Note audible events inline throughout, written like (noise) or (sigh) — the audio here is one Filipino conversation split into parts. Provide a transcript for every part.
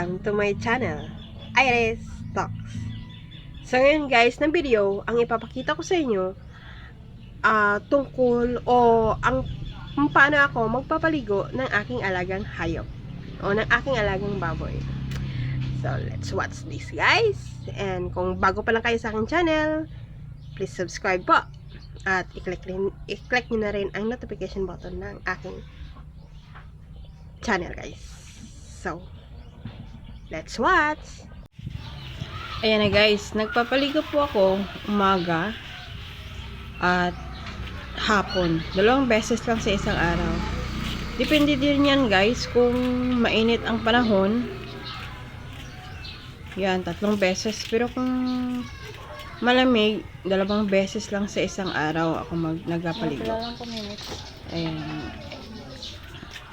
Welcome to my channel, Iris Talks. So ngayon guys, ng video, ang ipapakita ko sa inyo ah, tungkol o ang paano ako magpapaligo ng aking alagang hayop o ng aking alagang baboy. So let's watch this guys. And kung bago pa lang kayo sa aking channel, please subscribe po. At i-click, rin, i-click nyo na rin ang notification button ng aking channel guys. So, let's watch! Ayan na guys, nagpapaligo po ako umaga at hapon. Dalawang beses lang sa isang araw. Depende din yan guys kung mainit ang panahon. Yan, tatlong beses. Pero kung malamig, dalawang beses lang sa isang araw ako mag nagpapaligo. Ayan.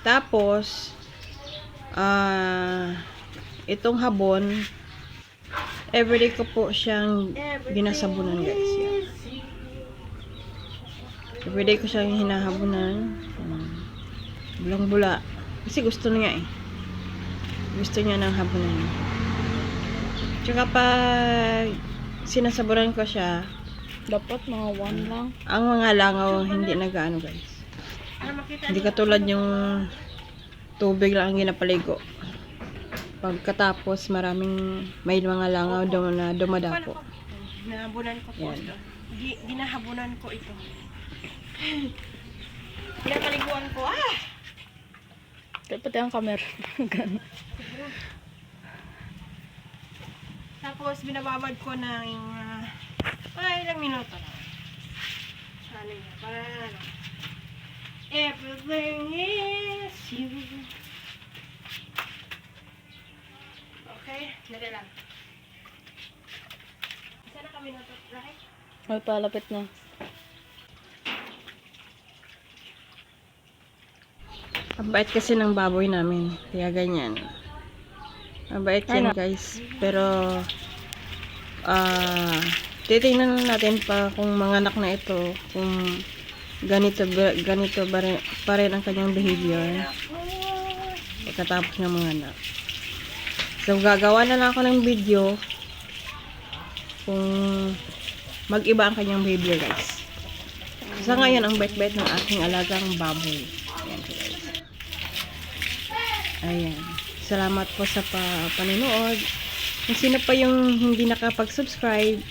Tapos, ah, itong habon, everyday ko po siyang binasabunan guys. Yan. Everyday ko siyang hinahabunan. Hmm. Bulang-bula. Kasi gusto niya eh. Gusto niya ng habunan. Tsaka pag sinasabunan ko siya, Dapat mga one lang. ang mga langaw hindi nagaano guys. Hindi katulad yung tubig lang ang ginapaligo. Pagkatapos maraming may mga langaw dum na dumadapo. Nahabunan ko po Yan. ito. Gi- Ginahabunan ko ito. Pinapaliguan ko. Ah! Dapat yung camera. (laughs) Ganun. Tapos binababad ko ng uh, mga ilang minuto lang. Ano yun? Para ano. Everything is you. Okay? Dali lang. Isa na kami minuto. Right? May palapit na. Ang bait kasi ng baboy namin. Kaya ganyan. Ang bait yan Ano? guys. Pero, ah, titingnan natin pa kung mga anak na ito, kung ganito, ganito ba rin, pa rin ang kanyang behavior pagkatapos ng mga anak. So, gagawa na lang ako ng video kung mag-iba ang kanyang behavior guys. Sa ngayon, ang bait-bait ng aking alagang baboy. Ayan guys. Ayan. Salamat po sa pa panonood. Kung sino pa yung hindi nakapag-subscribe,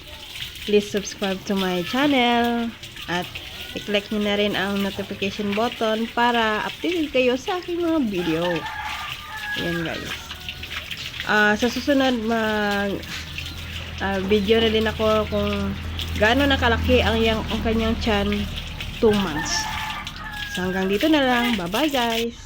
please subscribe to my channel. At i-click nyo na rin ang notification button para updated kayo sa aking mga video. Ayan guys. Ah, sa susunod mag ah, video na din ako kung gaano nakalaki ang, yang, ang kanyang chan 2 months. So hanggang dito na lang. Bye-bye guys!